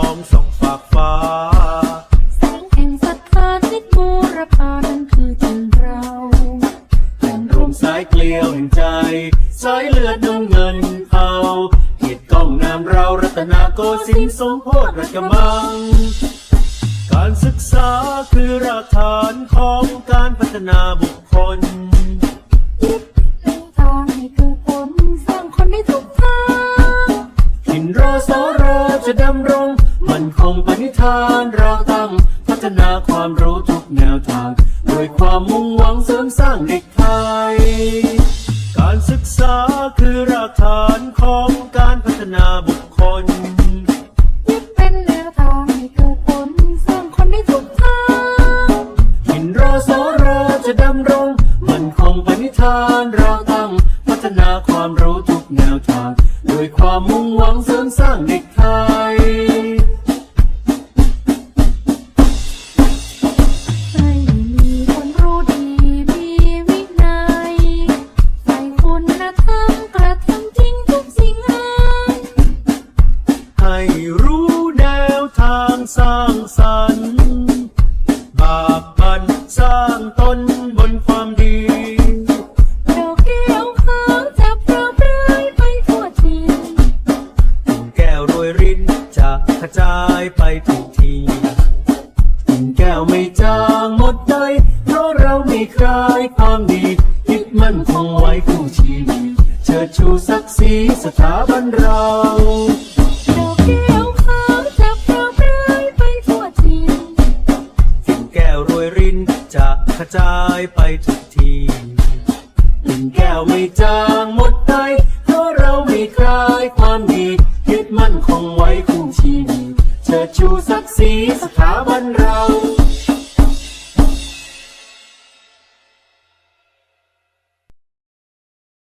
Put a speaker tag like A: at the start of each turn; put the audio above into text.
A: องส่องฝากฟ้า แสงแห่ง
B: ศรัทธาท
A: ี่บูรพานั้นคือจัตเราแห่งรวมสายเกลียวแห่งใจ สายเลือดน้ำเงินเอาเกีติกองนามเรารัตนาโกสินทรงสมโพธิรัชมัง การศึกษาคือรากฐานของการพัฒนาบุคคล ค
B: ิดทางให้เกิดผลสร้างคนได้ทุกทาง
A: ถิ่นรอสอรอจะดำร งคงปณิธานเราตั้ง พัฒนาความรู้ทุกแนวทาง ด้วยความมุ่งหวังเสริมสร้างเด็กไทย การศึกษาคือรากฐานของการพัฒนาบุคคล
B: ยึดเป็นแนวทางให้เกิดผลสร้างคนได้ทุกทาง
A: ถิ่นรอสอรอจะดำรงมันคงปณิธานเราตั้ง พัฒนาความรู้ทุกแนวทาง ด้วยความมุ่งหวังเสริมสร้างเด็กไทยางสร้ารค์บากบันสร้างตนบนความดี
B: ดอกแก้วขาวจะโปรยปลายไปทั่วทิน
A: แก้วรวยรินจะกระจายไปทุกทีแก้วไม่จางหมดไปเพราะเราไม่คลายความดียึดมั่นคงไว้คู่ชีวิตเชิดชูศักดิ์ศรีสถาบันเรา แก้วรวยรินจะกระจายไปทุกทีปิ่นแก้วไม่จางหมดไปเพราะเราไม่คลายความดียึดมั่นคงไว้คงชีวิตเชิดชูศักดิ์ศรีสถาบันเรา